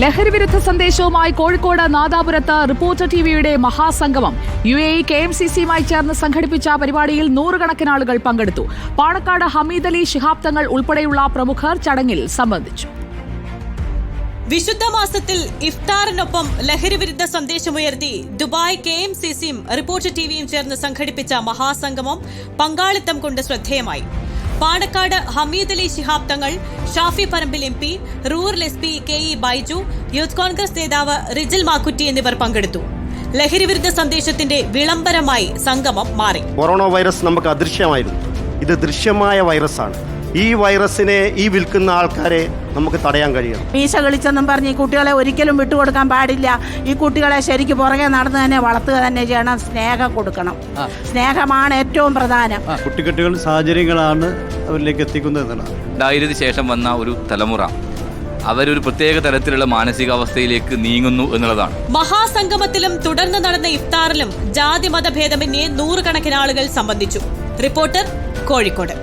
ലഹരിവിരുദ്ധ സന്ദേശവുമായി കോഴിക്കോട് നാദാപുരത്ത് റിപ്പോർട്ടർ ടിവിയുടെ മഹാസംഗമം. U A E K M C സിയുമായി ചേർന്ന് സംഘടിപ്പിച്ച പരിപാടിയിൽ നൂറുകണക്കിന് ആളുകൾ പങ്കെടുത്തു. പാണക്കാട് ഹമീദ് അലി ശിഹാബ് തങ്ങൾ ഉൾപ്പെടെയുള്ള പ്രമുഖർ ചടങ്ങിൽ സംബന്ധിച്ചു. വിശുദ്ധ മാസത്തിൽ ഇഫ്താറിനൊപ്പം ലഹരിവിരുദ്ധ സന്ദേശമുയർത്തി ദുബായ് കെ എം സി സിയും റിപ്പോർട്ടർ ടിവിയും ചേർന്ന് സംഘടിപ്പിച്ച മഹാസംഗമം പങ്കാളിത്തം കൊണ്ട് ശ്രദ്ധേയമായി. Panakkad Hameed Ali Shihab Thangal Shafi Parambil M P rural S P K E Baiju youth Congress നേതാവ് റിജിൽ മാക്കുറ്റി എന്നിവർ പങ്കെടുത്തു. ലഹരി വിരുദ്ധ സന്ദേശത്തിന്റെ വിളംബരമായി സംഗമം മാറി. കൊറോണ വൈറസ് നമുക്ക് അദൃശ്യമായിരുന്നു. ഇത് ദൃശ്യമായ വൈറസാണ്. ഈ വൈറസിനെ ഈ വിൽക്കുന്ന ആൾക്കാരെ നമുക്ക് തടയാൻ കഴിയണം. മീശ കളിച്ചെന്നും പറഞ്ഞ് ഈ കുട്ടികളെ ഒരിക്കലും വിട്ടുകൊടുക്കാൻ പാടില്ല. ഈ കുട്ടികളെ ശരിക്ക് പുറകെ നടന്ന് തന്നെ വളർത്തുക തന്നെ ചെയ്യണം. സ്നേഹം കൊടുക്കണം. സ്നേഹമാണ് ഏറ്റവും പ്രധാനം. കുട്ടിക്കെട്ടുകൾ സാഹചര്യങ്ങളാണ് അവരിലേക്ക് എത്തിക്കുന്നത് ഉണ്ടായതിനു ശേഷം വന്ന ഒരു തലമുറ അവരൊരു പ്രത്യേക തരത്തിലുള്ള മാനസികാവസ്ഥയിലേക്ക് നീങ്ങുന്നു എന്നുള്ളതാണ്. മഹാസംഗമത്തിലും തുടർന്ന് നടന്ന ഇഫ്താറിലും ജാതി മതഭേദമന്യേ നൂറുകണക്കിന് ആളുകൾ സംബന്ധിച്ചു. റിപ്പോർട്ടർ കോഴിക്കോട്.